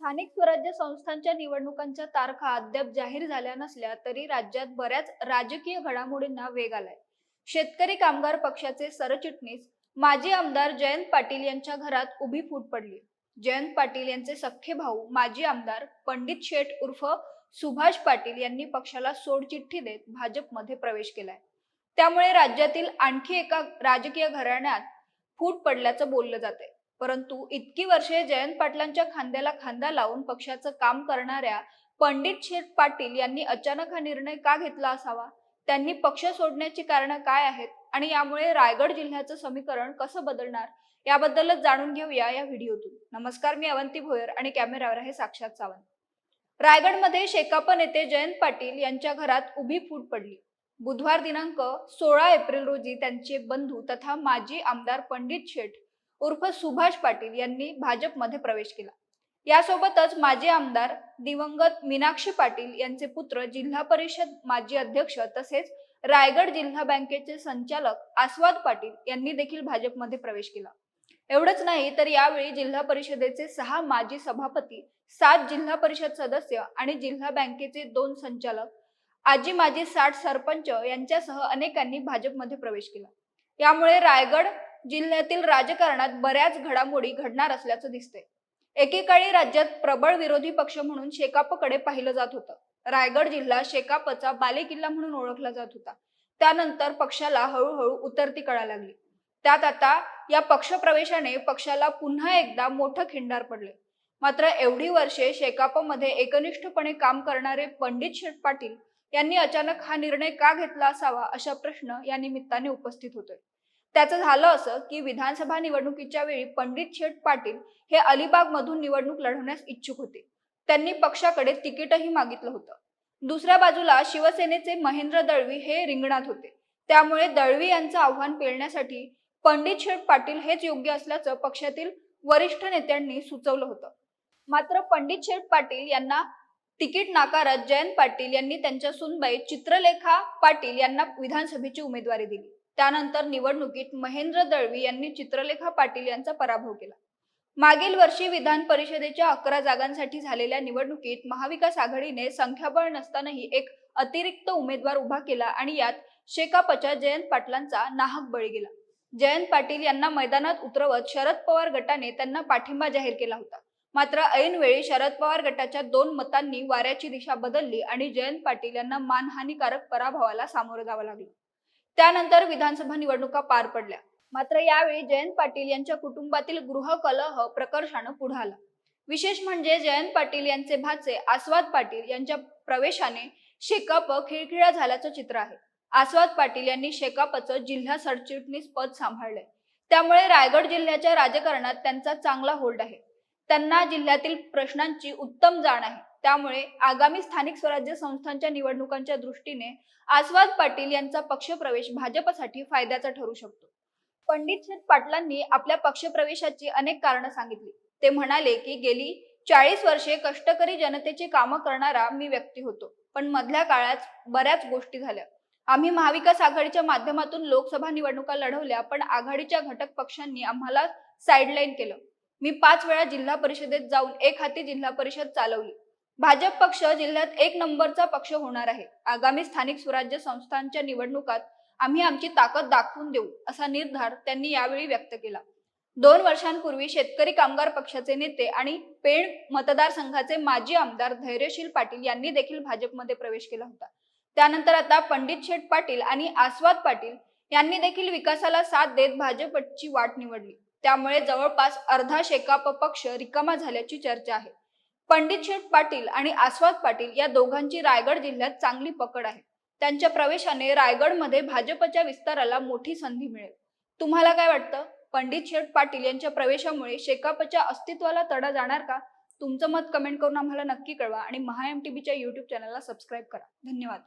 स्थानिक स्वराज्य संस्थांच्या निवडणुकांच्या तारखा अद्याप जाहीर झाल्या नसल्या तरी राज्यात बऱ्याच राजकीय घडामोडींना वेग आलाय. शेतकरी कामगार पक्षाचे सरचिटणीस माजी आमदार जयंत पाटील यांच्या घरात उभी फूट पडली. जयंत पाटील यांचे सख्खे भाऊ माजी आमदार पंडित शेठ उर्फ सुभाष पाटील यांनी पक्षाला सोडचिठ्ठी देत भाजपमध्ये प्रवेश केलाय. त्यामुळे राज्यातील आणखी एका राजकीय घराण्यात फूट पडल्याचं बोललं जातंय. परंतु इतकी वर्षे जयंत पाटलांच्या खांद्याला खांदा लावून पक्षाचं काम करणाऱ्या पंडित शेठ पाटील यांनी अचानक हा निर्णय का घेतला असावा? त्यांनी पक्ष सोडण्याची कारणं काय आहेत? आणि यामुळे रायगड जिल्ह्याचं समीकरण कसं बदलणार? याबद्दलच जाणून घेऊया या व्हिडिओतून. नमस्कार मी अवंती भोयर आणि कॅमेरावर आहे साक्षात सावंत. रायगडमध्ये शेकाप नेते जयंत पाटील यांच्या घरात उभी फूट पडली. बुधवार दिनांक सोळा एप्रिल रोजी त्यांचे बंधू तथा माजी आमदार पंडित शेठ उर्फ सुभाष पाटील यांनी भाजपमध्ये प्रवेश केला. यासोबतच माजी आमदार दिवंगत मीनाक्षी पाटील यांचे पुत्र जिल्हा परिषद माजी अध्यक्ष तसेच रायगड जिल्हा बँकेचे संचालक आस्वाद पाटील यांनी देखील भाजपमध्ये प्रवेश केला. एवढंच नाही तर यावेळी जिल्हा परिषदेचे सहा माजी सभापती सात जिल्हा परिषद सदस्य आणि जिल्हा बँकेचे दोन संचालक आजी माजी साठ सरपंच यांच्यासह अनेकांनी भाजपमध्ये प्रवेश केला. यामुळे रायगड जिल्ह्यातील राजकारणात बऱ्याच घडामोडी घडणार असल्याचं दिसते एकेकाळी राज्यात प्रबळ विरोधी पक्ष म्हणून शेकापकडे पाहिलं जात होतं. रायगड जिल्हा शेकापचा बालेकिल्ला म्हणून ओळखला जात होता. त्यानंतर पक्षाला हळूहळू उतरती कळा लागली. त्यात आता या पक्षप्रवेशाने पक्षाला पुन्हा एकदा मोठं खिंडार पडले मात्र एवढी वर्षे शेकापमध्ये एकनिष्ठपणे काम करणारे पंडित शेठ पाटील यांनी अचानक हा निर्णय का घेतला असावा अशा प्रश्न या निमित्ताने उपस्थित होतोय. त्याचं झालं असं की विधानसभा निवडणुकीच्या वेळी पंडित शेठ पाटील हे अलिबाग मधून निवडणूक लढवण्यास इच्छुक होते. त्यांनी पक्षाकडे तिकीटही मागितलं होतं. दुसऱ्या बाजूला शिवसेनेचे महेंद्र दळवी हे रिंगणात होते. त्यामुळे दळवी यांचं आव्हान पेलण्यासाठी पंडित शेठ पाटील हेच योग्य असल्याचं पक्षातील वरिष्ठ नेत्यांनी सुचवलं होतं. मात्र पंडित शेठ पाटील यांना तिकीट नाकारत जयंत पाटील यांनी त्यांच्या सुनबाई चित्रलेखा पाटील यांना विधानसभेची उमेदवारी दिली. त्यानंतर निवडणुकीत महेंद्र दळवी यांनी चित्रलेखा पाटील यांचा पराभव केला. मागील वर्षी विधान परिषदेच्या अकरा जागांसाठी झालेल्या निवडणुकीत महाविकास आघाडीने संख्याबळ नसतानाही एक अतिरिक्त उमेदवार उभा केला आणि यात शेकापच्या जयंत पाटलांचा नाहक बळी गेला. जयंत पाटील यांना मैदानात उतरवत शरद पवार गटाने त्यांना पाठिंबा जाहीर केला होता. मात्र ऐनवेळी शरद पवार गटाच्या दोन मतांनी वाऱ्याची दिशा बदलली आणि जयंत पाटील यांना मानहानीकारक पराभवाला सामोरं जावं लागलं. त्यानंतर विधानसभा निवडणुका पार पडल्या. मात्र यावेळी जयंत पाटील यांच्या कुटुंबातील गृहकलह प्रकर्षानं पुढे आला. विशेष म्हणजे जयंत पाटील यांचे भाचे आस्वाद पाटील यांच्या प्रवेशाने शेकाप खिळखिळा झाल्याचं चित्र आहे. आस्वाद पाटील यांनी शेकापचं जिल्हा सरचिटणीस पद सांभाळलंय. त्यामुळे रायगड जिल्ह्याच्या राजकारणात त्यांचा चांगला होल्ड आहे. त्यांना जिल्ह्यातील प्रश्नांची उत्तम जाण आहे. त्यामुळे आगामी स्थानिक स्वराज्य संस्थांच्या निवडणुकांच्या दृष्टीने आस्वाद पाटील यांचा पक्षप्रवेश भाजपसाठी फायद्याचा ठरू शकतो. पंडित शेठ पाटलांनी आपल्या पक्षप्रवेशाची अनेक कारणं सांगितली. ते म्हणाले की गेली चाळीस वर्षे कष्टकरी जनतेची कामं करणारा मी व्यक्ती होतो. पण मधल्या काळात बऱ्याच गोष्टी झाल्या. आम्ही महाविकास आघाडीच्या माध्यमातून लोकसभा निवडणुका लढवल्या पण आघाडीच्या घटक पक्षांनी आम्हाला साईडलाईन केलं. मी पाच वेळा जिल्हा परिषदेत जाऊन एक हाती जिल्हा परिषद चालवली. भाजप पक्ष जिल्ह्यात एक नंबरचा पक्ष होणार आहे. आगामी स्थानिक स्वराज्य संस्थांच्या निवडणुकात आम्ही आमची ताकद दाखवून देऊ असा निर्धार त्यांनी यावेळी व्यक्त केला. दोन वर्षांपूर्वी शेतकरी कामगार पक्षाचे नेते आणि पेण मतदारसंघाचे माजी आमदार धैर्यशील पाटील यांनी देखील भाजपमध्ये प्रवेश केला होता. त्यानंतर आता पंडित शेठ पाटील आणि आस्वाद पाटील यांनी देखील विकासाला साथ देत भाजपची वाट निवडली. त्यामुळे जवळपास अर्धा शेकाप पक्ष रिकामा झाल्याची चर्चा आहे. पंडित शेठ पाटील आणि आस्वाद पाटील या दोघांची रायगड जिल्ह्यात चांगली पकड आहे. त्यांच्या प्रवेशाने रायगडमध्ये भाजपच्या विस्ताराला मोठी संधी मिळेल. तुम्हाला काय वाटतं? पंडित शेठ पाटील यांच्या प्रवेशामुळे शेकापच्या अस्तित्वाला तडा जाणार का? तुमचं मत कमेंट करून आम्हाला नक्की कळवा आणि महा एम टी युट्यूब चॅनलला सबस्क्राईब करा. धन्यवाद.